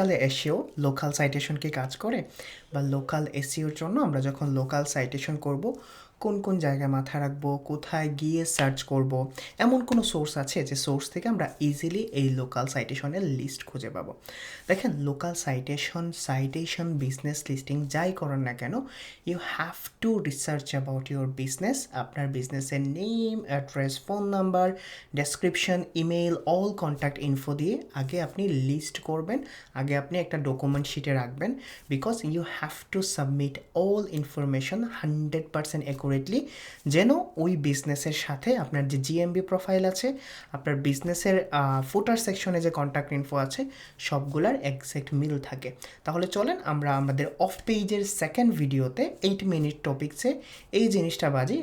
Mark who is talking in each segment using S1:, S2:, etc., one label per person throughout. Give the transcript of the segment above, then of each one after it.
S1: তাহলে SEO local citation কি কাজ করে বা লোকাল এসিওর জন্য আমরা যখন লোকাল সাইটেশন করব কোন কোন জায়গায় মাথায় রাখব, কোথায় গিয়ে সার্চ করব, এমন কোনো সোর্স আছে যে সোর্স থেকে আমরা ইজিলি এই লোকাল সাইটেশনের লিস্ট খুঁজে পাবো। দেখেন local citation citation business listing যাই করেন না কেন you have to research about your business আপনার বিজনেসের name address phone number description email all contact info দিয়ে আগে আপনি লিস্ট করবেন, আগে আপনি একটা ডকুমেন্ট শিটে রাখবেন because you have to submit all information hundred percent accurately যেন ওই বিজনেসের সাথে আপনার যে জিএমবি প্রোফাইল আছে, আপনার বিজনেসের ফুটার সেকশনে যে কন্ট্যাক্ট ইনফো আছে, সবগুলার একজ্যাক্ট মিল থাকে। তাহলে চলেন আমরা আমাদের অফ পেজের সেকেন্ড ভিডিওতে এইট মিনিট টপিকসে এই জিনিসটা বাজি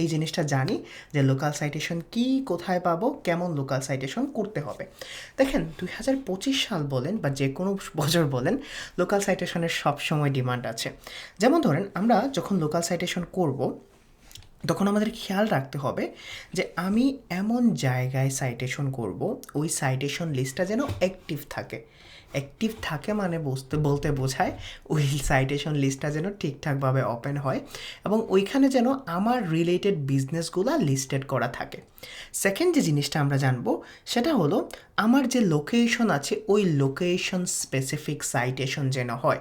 S1: এই জিনিসটা জানি যে লোকাল সাইটেশন কি, কোথায় পাবো, কেমন লোকাল সাইটেশন করতে হবে। দেখেন, দুই হাজার পঁচিশ সাল বলেন বা যে কোনো বছর বলেন লোকাল সাইটেশনের সবসময় ডিমান্ড আছে। যেমন ধরেন, আমরা যখন লোকাল সাইটেশন করব তখন আমাদের খেয়াল রাখতে হবে যে আমি এমন জায়গায় সাইটেশন করব, ওই সাইটেশন লিস্টটা যেন অ্যাক্টিভ থাকে। অ্যাক্টিভ থাকে মানে বুঝতে বলতে বোঝায়, ওই সাইটেশন লিস্টটা যেন ঠিকঠাকভাবে ওপেন হয় এবং ওইখানে যেন আমার রিলেটেড বিজনেসগুলো লিস্টেড করা থাকে। সেকেন্ড যে জিনিসটা আমরা জানব, সেটা হলো আমার যে লোকেশন আছে, ওই লোকেশন স্পেসিফিক সাইটেশন যেন হয়।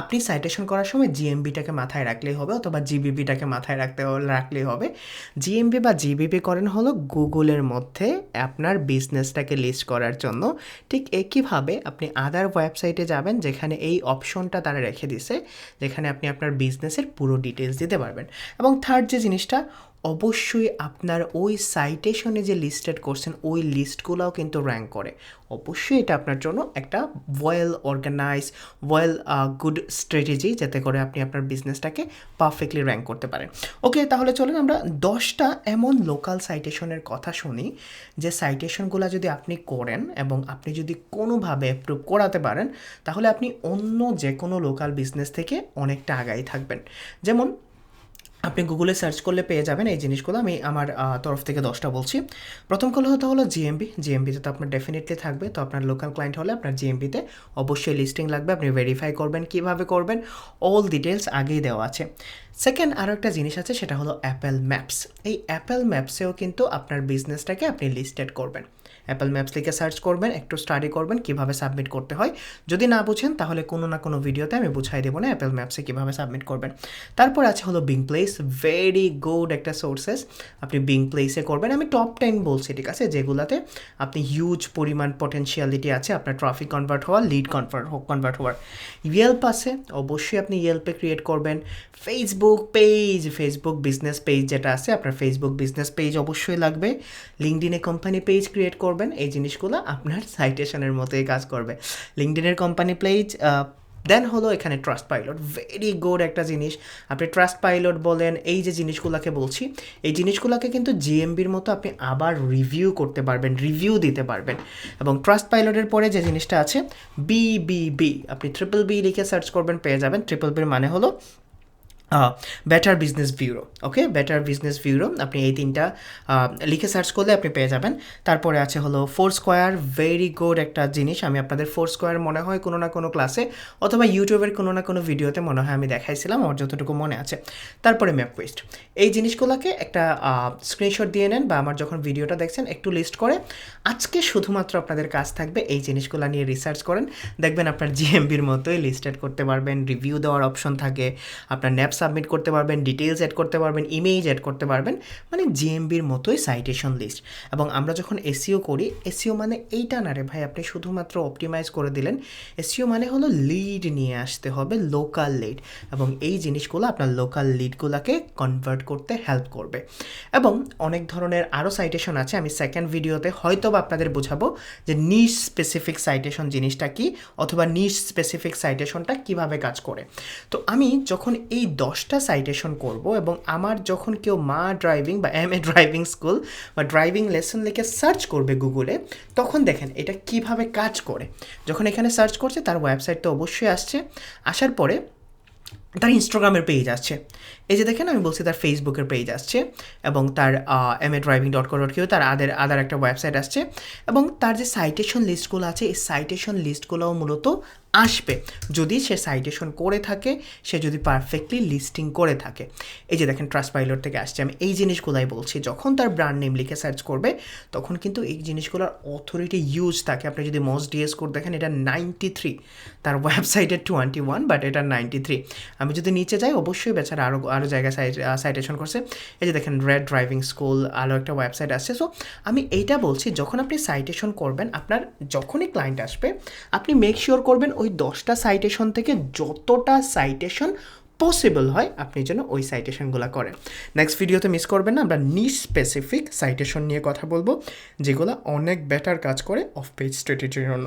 S1: আপনি সাইটেশন করার সময় জিএমবিটাকে মাথায় রাখলেই হবে অথবা জিবিবিটাকে মাথায় রাখতে রাখলেই হবে। জিএমবি বা জিবিবি করেন হলো গুগলের মধ্যে আপনার বিজনেসটাকে লিস্ট করার জন্য। ঠিক একইভাবে আপনি আদার ওয়েবসাইটে যাবেন যেখানে এই অপশনটা তারা রেখে দিছে, যেখানে আপনি আপনার বিজনেসের পুরো ডিটেলস দিতে পারবেন। এবং থার্ড যে জিনিসটা অবশ্যই আপনার ওই সাইটেশনে যে লিস্টেড করছেন ওই লিস্টগুলোও কিন্তু র্যাঙ্ক করে। অবশ্যই এটা আপনার জন্য একটা well organise well good strategy যাতে করে আপনি আপনার বিজনেসটাকে পারফেক্টলি র্যাঙ্ক করতে পারেন। ওকে তাহলে চলুন আমরা দশটা এমন লোকাল সাইটেশনের কথা শুনি, যে সাইটেশনগুলো যদি আপনি করেন এবং আপনি যদি কোনোভাবে অ্যাপ্রুভ করাতে পারেন, তাহলে আপনি অন্য যে কোনো লোকাল বিজনেস থেকে অনেকটা আগাই থাকবেন। যেমন আপনি গুগলে সার্চ করলে পেয়ে যাবেন এই জিনিসগুলো। আমি আমার তরফ থেকে দশটা বলছি। প্রথম কল হতে হলো জিএমবি জিএমবিতে তো আপনার ডেফিনেটলি থাকবে। তো আপনার লোকাল ক্লায়েন্ট হলে আপনার জিএমবিতে অবশ্যই লিস্টিং লাগবে। আপনি ভেরিফাই করবেন, কীভাবে করবেন অল ডিটেলস আগেই দেওয়া আছে। সেকেন্ড আরও একটা জিনিস আছে, সেটা হলো অ্যাপেল ম্যাপস এই অ্যাপেল ম্যাপসেও কিন্তু আপনার বিজনেসটাকে আপনি লিস্টেড করবেন। অ্যাপেল ম্যাপস লিখে সার্চ করবেন, একটু স্টাডি করবেন কীভাবে সাবমিট করতে হয়। যদি না বুঝেন, তাহলে কোনো না কোনো ভিডিওতে আমি বুঝাই দেবো না অ্যাপেল ম্যাপসে কীভাবে সাবমিট করবেন। তারপর আছে হলো বিং প্লেস ভেরি গুড একটা সোর্সেস আপনি বিং প্লেসে করবেন। আমি টপ টেন বলছি, ঠিক আছে? যেগুলোতে আপনি হিউজ পরিমাণ পটেনশিয়ালিটি আছে, আপনার ট্রাফিক কনভার্ট হওয়া লিড কনভার্ট হোক কনভার্ট হওয়ার। ইয়েল্প আছে, অবশ্যই আপনি ইয়েল্পে ক্রিয়েট করবেন। Facebook page Facebook business page যেটা আছে, আপনার ফেসবুক বিজনেস পেজ অবশ্যই লাগবে। লিঙ্কডিনে কোম্পানি পেজ ক্রিয়েট করবেন। এই জিনিসগুলো আপনার সাইটেশনের মতোই কাজ করবে। লিঙ্কডিনের কোম্পানি পেজ দেন হলো এখানে ট্রাস্ট পাইলট ভেরি গুড একটা জিনিস। আপনি ট্রাস্ট পাইলট বলেন, এই যে জিনিসগুলোকে বলছি, এই জিনিসগুলোকে কিন্তু জিএমবির মতো আপনি আবার রিভিউ করতে পারবেন রিভিউ দিতে পারবেন। এবং ট্রাস্ট পাইলটের পরে যে জিনিসটা আছে বিবিবি আপনি ট্রিপল বি লিখে সার্চ করবেন, পেয়ে যাবেন। ট্রিপল বির মানে হলো better business bureau okay better business bureau আপনি এই তিনটা লিখে সার্চ করলে আপনি পেয়ে যাবেন। তারপরে আছে হলো ফোর স্কোয়ার ভেরি গুড একটা জিনিস। আমি আপনাদের ফোর স্কোয়ার মনে হয় কোনো না কোনো ক্লাসে অথবা ইউটিউবের কোনো না কোনো ভিডিওতে মনে হয় আমি দেখাইছিলাম, আমার যতটুকু মনে আছে। তারপরে ম্যাপকুইস্ট এই জিনিসগুলোকে একটা স্ক্রিনশট দিয়ে নেন বা আমার যখন ভিডিওটা দেখছেন, একটু লিস্ট করে। আজকে শুধুমাত্র আপনাদের কাজ থাকবে এই জিনিসগুলো নিয়ে রিসার্চ করেন। দেখবেন আপনার জিএমবির মতোই লিস্টেড করতে পারবেন রিভিউ দেওয়ার অপশন থাকে। আপনার ন্যাপ সাবমিট করতে পারবেন ডিটেলস অ্যাড করতে পারবেন ইমেজ অ্যাড করতে পারবেন মানে জিএমবির মতোই সাইটেশন লিস্ট এবং আমরা যখন এসিও করি এসিও মানে এইটা না রে ভাই, আপনি শুধুমাত্র অপটিমাইজ করে দিলেন। এসিও মানে হলো লিড নিয়ে আসতে হবে লোকাল লিড এবং এই জিনিসগুলো আপনার লোকাল লিডগুলোকে কনভার্ট করতে হেল্প করবে। এবং অনেক ধরনের আরও সাইটেশন আছে, আমি সেকেন্ড ভিডিওতে হয়তো বা আপনাদের বোঝাবো যে নিশ স্পেসিফিক সাইটেশন জিনিসটা কি, অথবা নিশ স্পেসিফিক সাইটেশনটা কীভাবে কাজ করে। তো আমি যখন এই দশটা সাইটেশন করব এবং আমার যখন কেউ মা ড্রাইভিং বা এম এ ড্রাইভিং স্কুল বা ড্রাইভিং লেসন লিখে সার্চ করবে গুগলে তখন দেখেন এটা কীভাবে কাজ করে। যখন এখানে সার্চ করছে, তার ওয়েবসাইট তো অবশ্যই আসছে। আসার পরে তার ইনস্টাগ্রামের পেজ আসছে এই যে দেখেন, আমি বলছি তার ফেসবুকের পেজ আসছে এবং তার M A driving dot co dot Q তার আদের আদার একটা ওয়েবসাইট আসছে এবং তার যে সাইটেশন লিস্টগুলো আছে, এই সাইটেশন লিস্টগুলোও মূলত আসবে। যদি সে সাইটেশন করে থাকে, সে যদি পারফেক্টলি লিস্টিং করে থাকে। এই যে দেখেন ট্রাস্ট পাইলট থেকে আসছে। আমি এই জিনিসগুলাই বলছি, যখন তার ব্র্যান্ড নেম লিখে সার্চ করবে, তখন কিন্তু এই জিনিসগুলোর অথরিটি ইউজ থাকে। আপনি যদি মস ডিএস কোড দেখেন, এটা নাইনটি থ্রি তার ওয়েবসাইটে টোয়েন্টি ওয়ান বাট এটা নাইনটি থ্রি আমি যদি নিচে যাই, অবশ্যই বেচারা আরও আরও জায়গায় সাইটেশন করছে। এই যে দেখেন রেড ড্রাইভিং স্কুল আরও একটা ওয়েবসাইট আসছে। সো আমি এইটা বলছি, যখন আপনি সাইটেশন করবেন, আপনার যখনই ক্লায়েন্ট আসবে, আপনি মেক শিওর করবেন ওই দশটা সাইটেশন থেকে যতটা সাইটেশন পসিবল হয়, আপনি যেন ওই সাইটেশনগুলো করেন। নেক্সট ভিডিওতে মিস করবেন না, আমরা নিশ স্পেসিফিক সাইটেশন নিয়ে কথা বলব, যেগুলো অনেক বেটার কাজ করে অফ পেজ স্ট্র্যাটেজির জন্য।